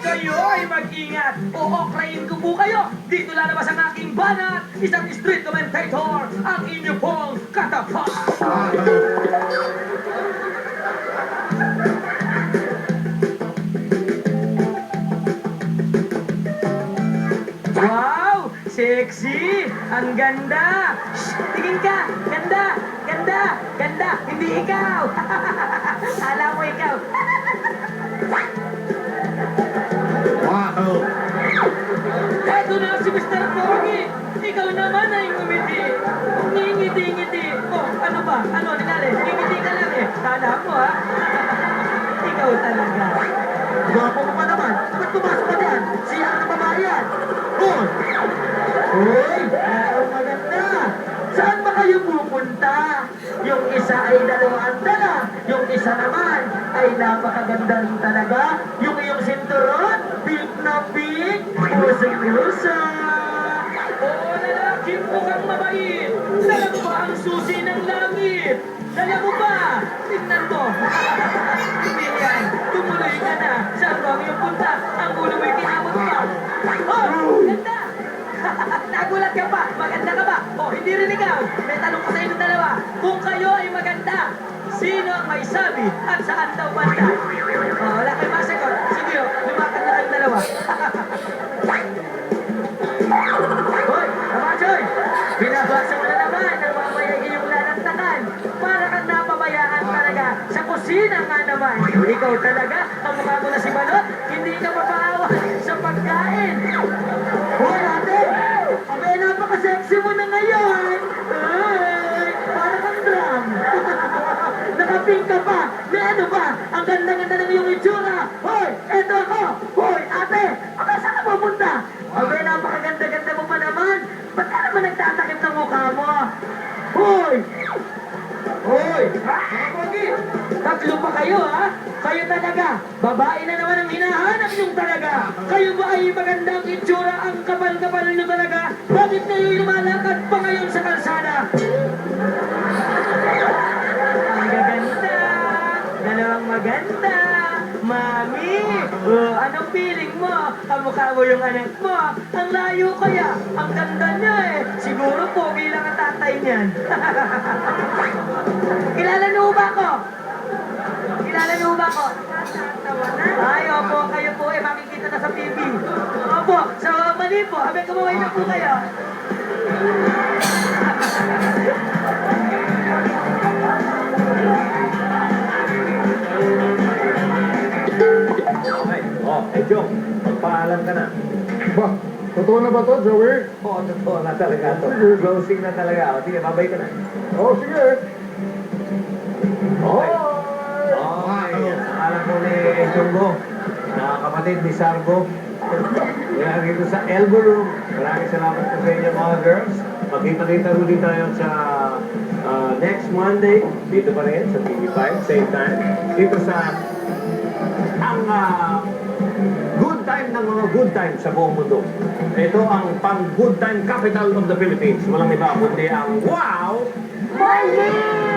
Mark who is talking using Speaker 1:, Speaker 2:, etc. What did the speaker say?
Speaker 1: kayo ay mag-ingat o okrayin ko po kayo. Dito lalabas ang aking banat, isang street commentator, ang inyo pong katapat. Wow! Sexy! Ang ganda! Shh! Tingin ka! Ganda! Ganda! Ganda! Hindi ikaw! Kala mo ikaw!
Speaker 2: Wow!
Speaker 1: Eto na si Mr. Pogi! Ikaw naman ay ngumiti! Ngingiti-ngiti! Oh, ano ba? Ano, ninali? Ngingiti ka lang eh! Kala mo ha? ikaw talaga!
Speaker 2: Gwapo mo pa naman. Ba't pumasok ka dyan? Siya ang babae yan. Hoy! Hoy! Ang maganda. Saan ba kayo pupunta? Yung isa ay dalawang dala. Yung isa naman ay napakaganda rin talaga. Yung iyong sinturon, puso-puso.
Speaker 1: Oo, lalaki mukhang mabait! Dala ba ang susi ng langit? Dala mo ba? Tingnan mo! Yan! Tumuloy ka na! Saan ba ang iyong punta? Ang ulo mo'y kinamot pa! Oh! Ganda! Nagulat ka pa! Maganda ka ba? Oh, hindi rin ikaw! May tanong ko sa inyong dalawa. Kung kayo ay maganda, sino ang may sabi at saan daw banda? Oh, wala kayo
Speaker 2: Nga naman. Ikaw talaga, ang mukha mo na si Balot, hindi ka mapaawa sa pagkain. Hoy, ate! Abay, napaka-sexy mo na ngayon. Ay, para kang drum. Nakapink ka pa. Na ano ba? Ang ganda-ganda ng iyong itsura. Hoy, eto ako. Hoy, ate, aka saan ka pupunta? Abay, napakaganda-ganda mo pa naman. Ba't ka naman nagtatakip ng mukha mo? Hoy! Hoy! Mga pogi! Tatlo pa kayo, ha? Kayo talaga! Babae na naman ang hinahanap yung talaga! Kayo ba ay magandang itsura ang kapal-kapal nyo talaga? Bakit kayo lumalakad pa ngayon sa kalsada? Ang gaganda! Dalawang maganda! Mami! Oh, anong feeling mo? Kamukha mo yung anak mo? Ang layo kaya? Ang ganda niya niyan. Kilala niyo ba ako? Kilala niyo ba ako? Ay, opo, kayo po eh, makikita na sa TV. Opo, sa mali po, habang kumaway na po kayo.
Speaker 3: Ay, oh, eh Joe, magpaalam ka na.
Speaker 4: Ba, totoo na ba to, Joey?
Speaker 3: Oo, oh, totoo na talaga to. Closing na talaga. O, sige, babay ka na.
Speaker 4: Oo, sige.
Speaker 3: Okay.
Speaker 4: Bye!
Speaker 3: Okay, sa alam po ni Junggo, na kapatid ni Sargo. Mula dito sa Elbow Room. Maraming salamat po sa inyo mga girls. Magkita-kita ulit tayo sa ah, next Monday. Dito pa rin sa TV5, same time. Dito sa ang ah, ng mga good time sa buong mundo. Ito ang pang good time capital of the Philippines. Walang iba kundi ang Wow!
Speaker 2: Morning!